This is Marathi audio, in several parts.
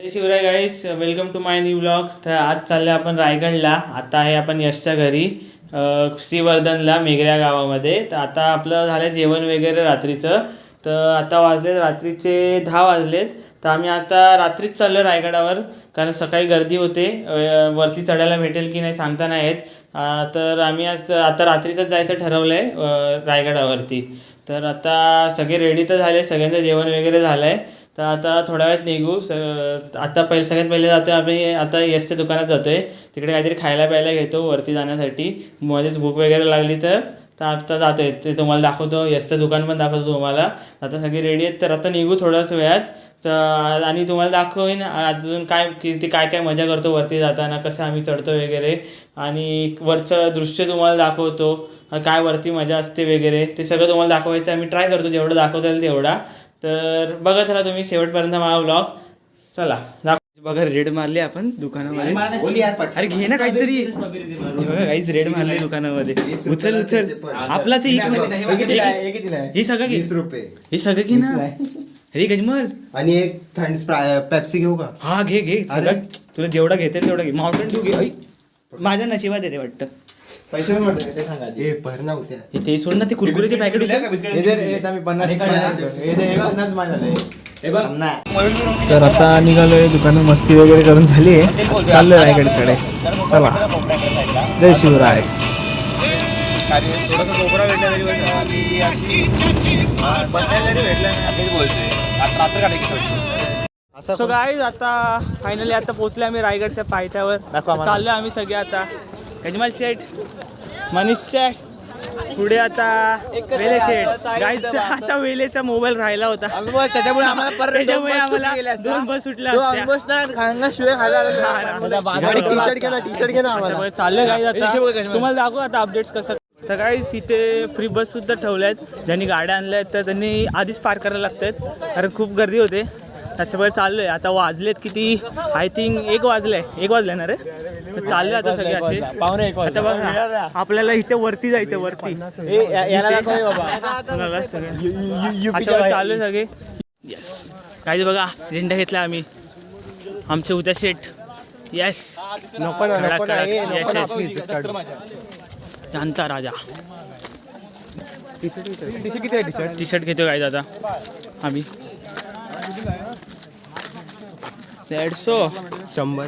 Jai Shivrai guys welcome to my new blog तर आज चालले आपण रायगडला. आता आहे आपण यशच्या घरी श्रीवर्धनला मेघऱ्या गावामध्ये. तर आता आपलं झालं जेवण वगैरे रात्रीचं. तर आता वाजलेत रात्रीचे दहा वाजलेत. तर आम्ही आता रात्रीच चाललो रायगडावर कारण सकाळी गर्दी होते. वरती चढायला भेटेल की नाही सांगता नाही येत. तर आम्ही आज आता रात्रीचंच जायचं ठरवलं आहे रायगडावरती. तर आता सगळे रेडी तर झाले सगळ्यांचं जेवण वगैरे झालं आहे तर आता थोड्या वेळात निघू. स आता पहिले सगळ्यात पहिले जातो आहे आम्ही आता यशच्या दुकानात जातो आहे तिकडे काहीतरी खायला प्यायला घेतो वरती जाण्यासाठी. मध्येच भूक वगैरे लागली तर तर आता जातो आहे ते तुम्हाला दाखवतो. यशचं दुकान पण दाखवतो तुम्हाला. आता सगळी रेडी आहेत. तर आता निघू थोड्याच वेळात. तर आणि तुम्हाला दाखवेन अजून काय किती काय काय मजा करतो वरती जाताना कसं आम्ही चढतो वगैरे. आणि वरचं दृश्य तुम्हाला दाखवतो. काय वरती मजा असते वगैरे. ते सगळं तुम्हाला दाखवायचं. आम्ही ट्राय करतो. जेवढं दाखवता येईल तेवढा. तर बघत राहा तुम्ही शेवटपर्यंत माझा व्लॉग चला बघा रेड मारली आपण दुकानामध्ये. अरे घे ना काहीतरी. हे बघा काहीच रेड मारली दुकानामध्ये. उचल उचल. आपलाच ही ही सगळं घे. वीस रुपये. ही सगळं घे ना. अरे गजमल. आणि एक थंड पेप्सी घेऊ का? हा घे घे. सगळं. तुला जेवढा घेते तेवढा घे. माउंटेन टू घे. माझ्या नशिबात येते वाटतं. पैसे पण ते सांगा ए भर नव्हत्या हे ते सोड ना ते कुरकुरीचे पॅकेट पन्नास पन्नास तर आता निघालोय दुकानात मस्ती वगैरे करून झाली आहे. चाललोय रायगडकडे. चला. जय शिवराय. सो गाईज आता फायनली आता पोहोचले आम्ही रायगडच्या पायथ्यावर. चाललोय आम्ही सगळे आता. यजमाल शेठ मनीष शेठ पुढे आता वेले शेठ. गाईज आता वेलेचा मोबाईल राहिला होता. त्याच्यामुळे आम्हाला परत त्याच्यामुळे दोन बस आम्हाला. दोन बस खांगा शिवाय टी शर्ट घे ना टी शर्ट घे ना आम्हाला. त्याच्यामुळे चाललंय काय हिशोब आता. तुम्हाला दाखवू आता अपडेट्स कसं? तर काही इथे फ्री बस सुद्धा ठेवल्या आहेत ज्यांनी गाड्या आणल्या आहेत तर त्यांनी आधीच पार करायला लागतात. कारण खूप गर्दी होते. त्याच्यामुळे चाललोय. आता वाजलेत किती? आय थिंक एक वाजलंय. एक वाजले ना रे? तर चालले आता सगळे असे. आता बघा आपल्याला इथे वरती जायचं वरती. चालू आहे सगळे. येस काही बघा झेंडा घेतला आम्ही. आमचे उद्या शेट येस. जाणता राजा. टी शर्ट घेतो काय दादा आम्ही. दीडशो शंभर.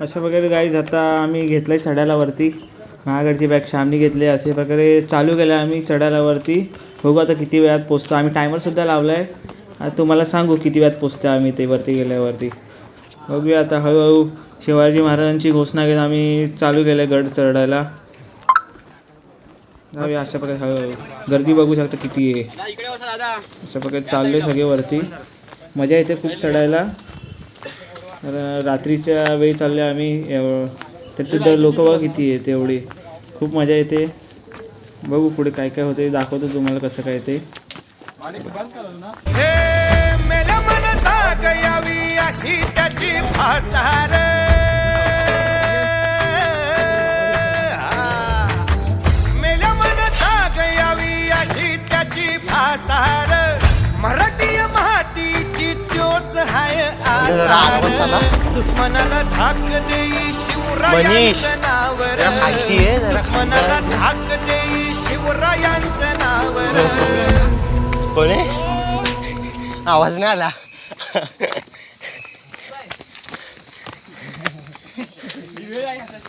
अशा प्रकारे गाईज आता आम्ही घेतलं आहे चढायला वरती महागडची बॅग श्यामनी घेतली अशा प्रकारे चालू केलं आम्ही चढायला वरती बघू आता किती वेळात पोचतो आम्ही टायमरसुद्धा लावला आहे आता तुम्हाला सांगू किती वेळात पोचतो आम्ही ते वरती गेल्यावरती. बघूया आता हळूहळू शिवाजी महाराजांची घोषणा घेत आम्ही चालू केलं गड चढायला. जाऊया अशा प्रकारे हळूहळू. गर्दी बघू शकता किती आहे. अशा प्रकारे चालले सगळे वरती. मजा येते खूप चढायला. तर रात्रीच्या वेळी चालले आम्ही त्यातसुद्धा लोकं लोक बघा किती आहे तेवढी खूप मजा येते. बघू पुढे काय काय होते दाखवतो तुम्हाला कसं काय ते. मेल्या मन जाग यावी अशी त्याची भासार आसार दुश्मनाला धाक देई शिवरायांचं नावर दुश्मनाला धाक देई शिवरायांचं नावर कोणे आवाज नाही आला.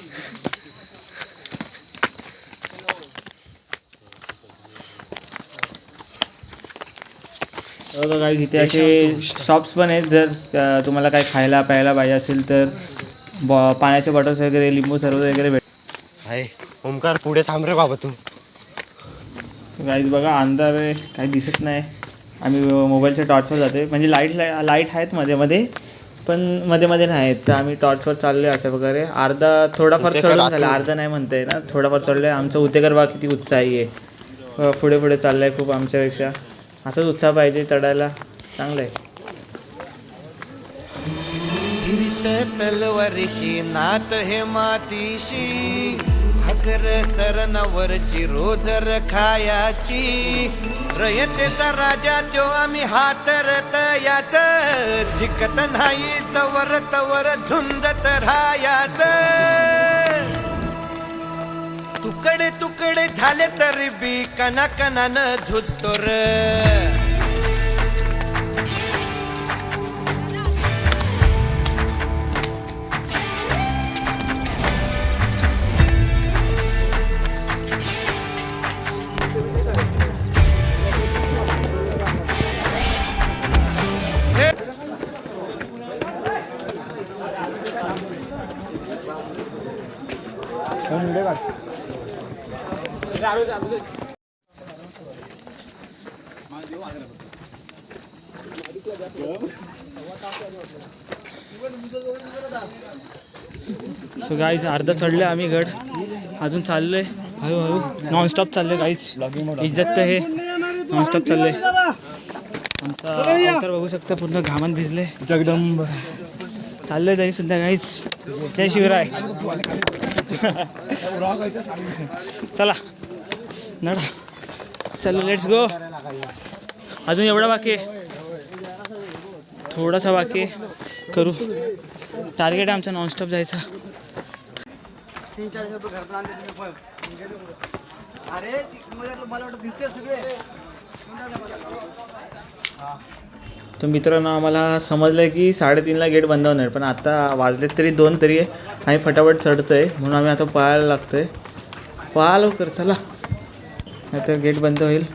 बघा काही तिथे असे शॉप्स पण आहेत. जर तुम्हाला काय खायला प्यायला पाहिजे असेल तर बॉ पाण्याचे बॉटल्स वगैरे लिंबू सरबत वगैरे भेट हाय ओमकार पुढे थांब रे बाबा तू. काही बघा अंधार आहे काही दिसत नाही. आम्ही मोबाईलच्या टॉर्चवर जाते म्हणजे लाइट लाइट आहेत मध्ये मध्ये पण मध्ये मध्ये नाही आहेत तर आम्ही टॉर्चवर चाललो अशा प्रकारे. अर्धा थोडाफार चढून. झाला. अर्धा नाही म्हणता येईल ना थोडाफार चढलो आहे आमचं उतेकर बा किती उत्साही आहे. पुढे पुढे चाललं आहे खूप आमच्यापेक्षा. असंच उत्साह पाहिजे चढायला चांगलं आहे तलवारीशी नात हे मातीशी. भाकर सरणावरची रोज रखायाची. रयतेचा राजा तो आम्ही हातरत याच. जिकत नाही चवर तवर झुंजत राहायाच. तुकडे तुकडे झाले तरी बी कना कनानं झुजतो र. सो गाईज अर्धा चढले आम्ही गड. अजून चाललोय. हळूहळू. नॉनस्टॉप चाललोय गाईच इज्जत तर हे नॉनस्टॉप चाललंय. आमचा अवतार बघू शकता पूर्ण घामान भिजले जगदंब. चाललोय तरी सुद्धा गाईच जय शिवराय. चला. नडा. चलो लेट्स गो अजून एवढा बाकी आहे. थोडासा बाकी आहे. करू. टार्गेट आहे आमचा नॉनस्टॉप जायचा. तर मित्रांनो आम्हाला समजलं की साडेतीनला गेट बंद होणार पण आता वाजलेत तरी दोन तरी आहे आम्ही फटाफट चढतोय म्हणून आम्ही आता पळायला लागतोय. पळा लवकर चला. नाही तर गेट बंद होईल.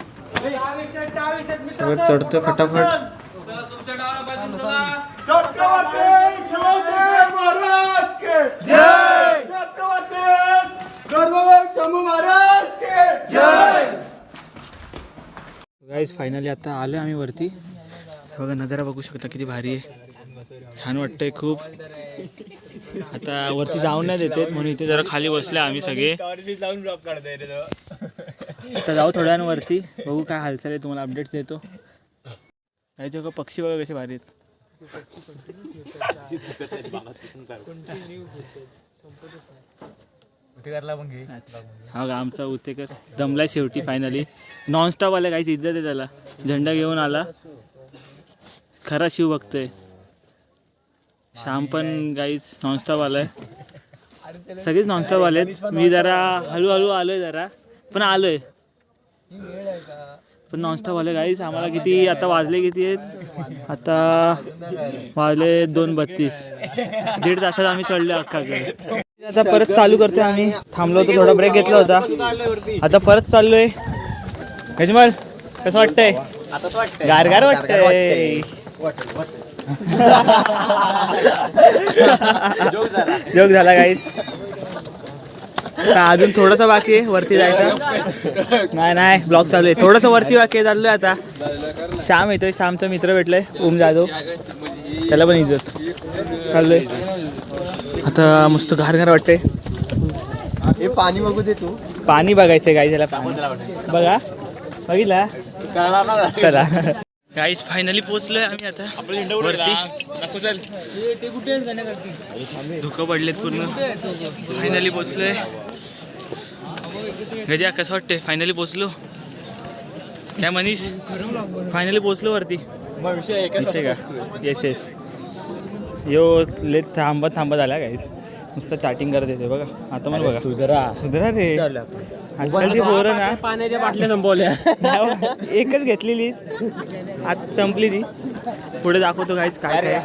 सगळं चढतोय फटाफट. गाईज फायनली आता आलो आम्ही वरती. बघा नजारा बघू शकता किती भारी आहे. छान वाटतंय खूप. आता वरती जाऊन नाही देते म्हणून इथे जरा खाली बसले आम्ही सगळे. आता जाऊ थोड्या वरती. बघू काय हालचाल आहे तुम्हाला अपडेट्स देतो. काही बघा पक्षी बघा कसे भारी आहेत. हा बघा, आमचा उतेकर दमलाय शेवटी फायनली नॉनस्टॉप आला काहीच इज्जत आहे त्याला. झेंडा घेऊन आला. खरा शिव बघतोय श्याम पण गाईच नॉनस्टॉप आलाय. सगळेच नॉनस्टॉप आलेत. मी जरा हळूहळू आलोय जरा पण आलोय. पण नॉनस्टॉप आले गाईच आम्हाला किती आता वाजले किती आहेत? आता वाजले दोन बत्तीस. दीड तासात आम्ही चढले अख्खाकडे आता परत चालू करतोय आम्ही. थांबलो होतो थोडा ब्रेक घेतला होता. आता परत चाललोय. गजमल कसं वाटतंय? गारगार वाटतंय. जोक झाला काहीच अजून थोडंसं बाकी आहे वरती जायचं. नाही नाही ब्लॉक चालू आहे. थोडंसं वरती बाकी आहे चाललोय आता. श्याम येतोय श्यामचा मित्र भेटलाय ओम जाधव. त्याला पण इज्जत. चाललोय. आता मस्त गारगार वाटतंय. हे पाणी बघू दे तू. पाणी बघायचंय गाई त्याला बघा. बघितला? चला. गाईज फायनली पोहोचलोय आम्ही आता. वरती. धुकं पडलेत पूर्ण. फायनली पोहोचलोय. गजा कसं वाटतंय? फायनली पोहोचलो. काय मनीष? फायनली पोहोचलो वरती. येस येस यो लेट थांबत थांबत आला काहीच नुसतं चॅटिंग करत येते बघा. आता मला बघा. सुधरा. सुधरा रे. आजकालची पोरं ना. पाण्याच्या बाटल्या संपवल्या. एकच घेतलेली. आज संपली ती. पुढे दाखवतो काहीच काय काय.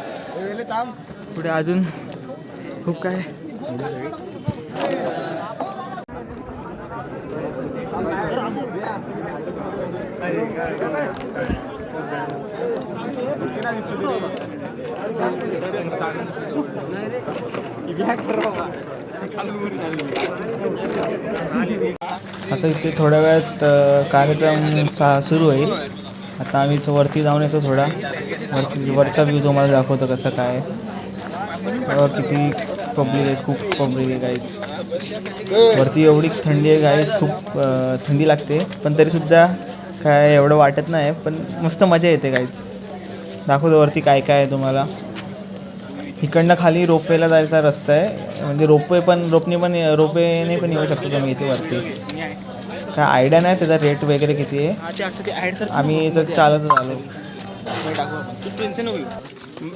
पुढे अजून खूप काय. आता इथे थोड्या वेळात कार्यक्रम सुरू होईल. आता आम्ही तो वरती जाऊन येतो थोडा. वरती वरचा व्ह्यू तुम्हाला दाखवतो कसं काय. किती पब्लिक आहे खूप पब्लिक आहे गाईच वरती एवढी थंडी आहे गाईच खूप थंडी लागते. पण तरीसुद्धा काय एवढं वाटत नाही पण मस्त मजा येते गाईच दाखवतो वरती काय काय आहे तुम्हाला? इकडनं खाली रोपवेला जायचा रस्ता आहे. म्हणजे रोपवे पण रोपने पण रोपवेने पण येऊ शकतो तुम्ही इथे वरती. काय आयडिया नाही त्याचा रेट वगैरे किती आहे? आम्ही तर चालतच आलो.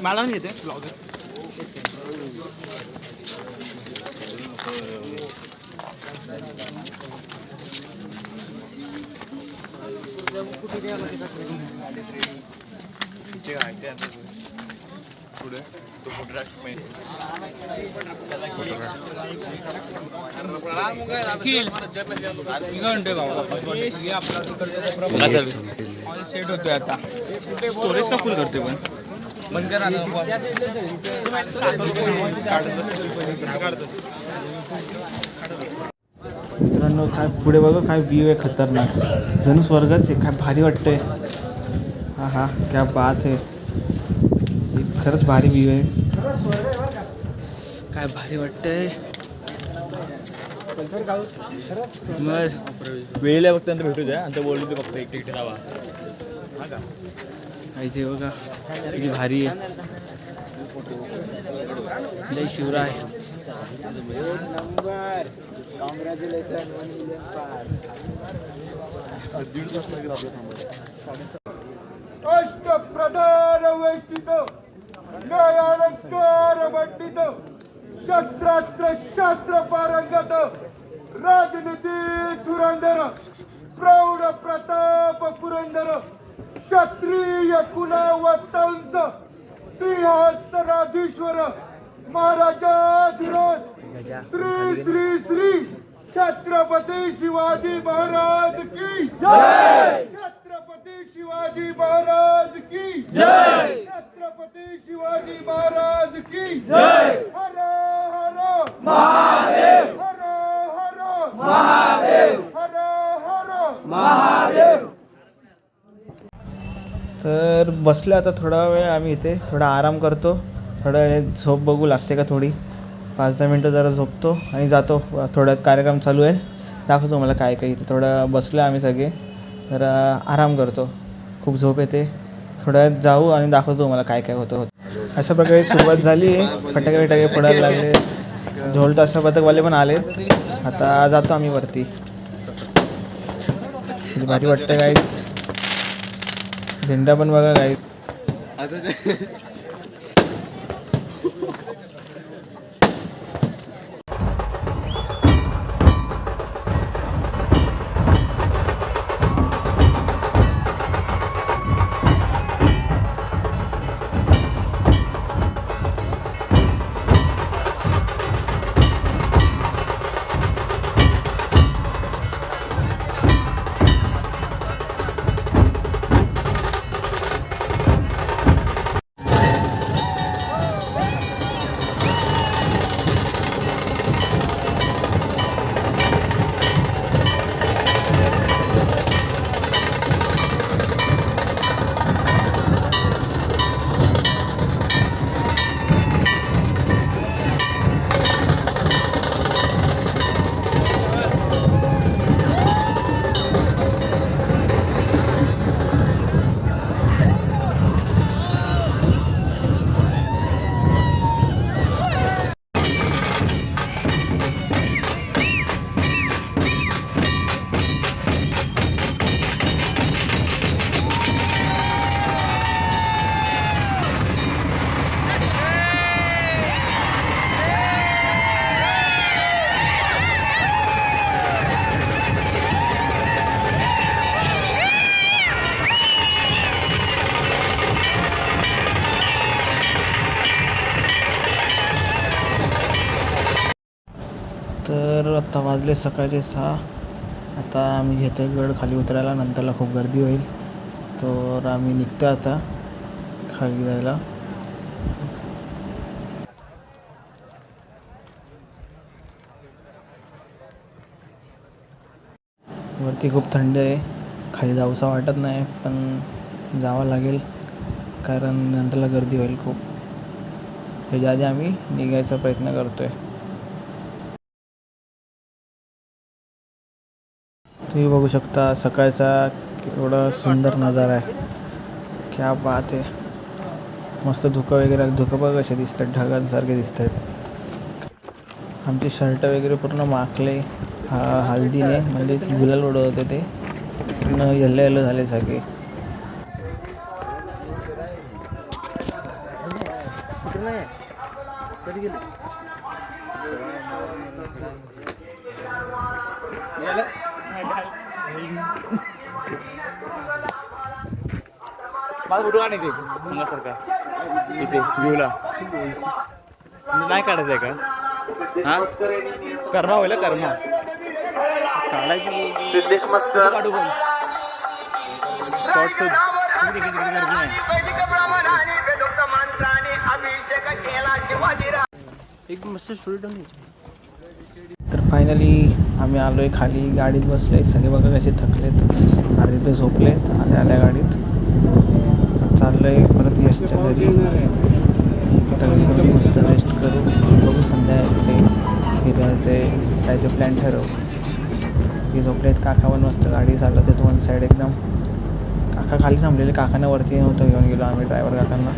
मला पण येते स्टोरेज का फुल करते पण? बंद करा मित्रांनो काय पुढे बघा काय व्ह्यू आहे खतरनाक. जणू स्वर्गच आहे काय भारी वाटतंय. हा हा क्या बात है। खरंच भारी व्ह्यू आहे काय भारी वाटतंय। मग वेळेला फक्त नंतर भेटू द्या आणि बोलू दे फक्त एक आहे बघा किती भारी आहे. जय शिवराय. अष्टप्रधान वेष्टित न्यायालंकार मंडित शस्त्रास्त्र शास्त्र पारंगत राजनीती धुरंधर प्रौढ प्रताप पुरंदर क्षत्रिय कुलवतंस सिंहासनाधीश्वर महाराजाधिराज श्री श्री श्री छत्रपती शिवाजी महाराज की जय छत्रपती शिवाजी महाराज की जय छत्रपती शिवाजी महाराज की जय हर हर महादेव हर हर महादेव हर हर महादेव तर बसलो आता थोडा वेळ आम्ही इथे थोडा आराम करतो. थोडा वेळ झोप बघू लागते का थोडी. पाच दहा मिनटं जरा झोपतो आणि जातो. थोड्यात कार्यक्रम चालू आहे दाखवतो मला काय काय इथे. थोडं बसलो आम्ही सगळे. जरा आराम करतो. खूप झोप येते. थोड्या वेळात जाऊ आणि दाखवतो मला काय काय होतं होतं. अशा प्रकारे सुरुवात झाली. आहे फटाके बिटाके फोडायला लागले. ढोल ताशा पथकवाले पण आले आता जातो आम्ही वरती. भारी वाटतं काहीच झेंडा पण बघा काही वाजले सकाळचे सहा. आता आम्ही घेतो गड खाली उतरायला नंतरला खूप गर्दी होईल. तर आम्ही निघतो आता खाली जायला. वरती खूप थंड आहे. खाली जाऊसा वाटत नाही पण जावं लागेल कारण नंतरला गर्दी होईल खूप. त्याच्या आधी आम्ही निघायचा प्रयत्न करतो आहे तुम्ही बघू शकता सकाळचा एवढा सुंदर नजारा आहे. क्या बात आहे. मस्त धुकं वगैरे धुकं बघ कसे दिसतात ढगांसारखे दिसत आहेत आमचे शर्ट वगैरे पूर्ण माखले हा हळदीने म्हणजेच गुलाल उडवत होते ते. पूर्ण येल्लो येल्लो झाले सगळे. ते अंगासारखा इथे व्ह्यूला. नाही काढायचं आहे का? हा? कर्मा होईल कर्मा. काढायची सिद्धेश मस्कर. काढू पण. शॉर्ट गर्दी नाही तर फायनली आम्ही आलो आहे खाली गाडीत बसलो आहे सगळे बघा कसे थकलेत. अर्धे तर झोपलेत आल्या आल्या गाडीत. चाललो आहे परत यशच्या घरी. आता घरी जाऊन मस्त रेस्ट करू. बघू संध्याकाळी फिरायचे आहे काय ते प्लॅन ठरवू. की झोपलेत काका पण मस्त गाडी चालवते आहेत वन साईड एकदम. काका खाली थांबलेले. काकांना वरती नव्हतं घेऊन गेलो आम्ही ड्रायव्हर काकांना.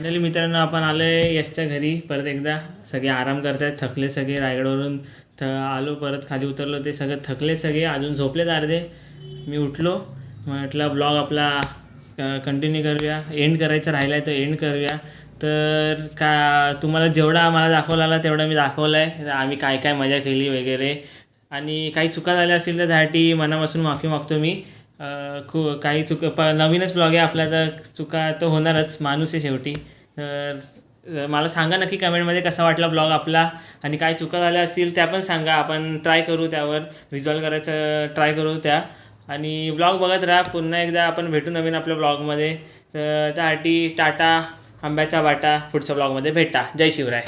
फायनली मित्रांनो आपण आलो आहे यशच्या घरी. परत एकदा सगळे आराम करतायत. थकले सगळे रायगडवरून थ आलो परत खाली उतरलो. ते सगळं थकले सगळे. अजून झोपलेत अर्धे. मी उठलो. म्हटलं ब्लॉग आपला कंटिन्यू करूया. एंड करायचं राहिला आहे तर एंड करूया. तर का तुम्हाला जेवढा आम्हाला दाखवला आला तेवढा मी दाखवला आहे आम्ही काय काय मजा केली वगैरे. आणि काही चुका झाल्या असतील तर त्यासाठी मनापासून माफी मागतो मी. खू काही चुक प नवीनच ब्लॉग आहे आपला तर चुका तर होणारच. माणूस आहे शेवटी. तर मला सांगा नक्की कमेंटमध्ये कसा वाटला ब्लॉग आपला. आणि काय चुका झाल्या असतील त्या पण सांगा. आपण ट्राय करू त्यावर. रिझॉल्व करायचं ट्राय करू त्या. आणि ब्लॉग बघत राहा. पुन्हा एकदा आपण भेटू नवीन आपल्या ब्लॉगमध्ये तर त्यासाठी टाटा आंब्याचा वाटा पुढच्या ब्लॉगमध्ये भेटा. जय शिवराय.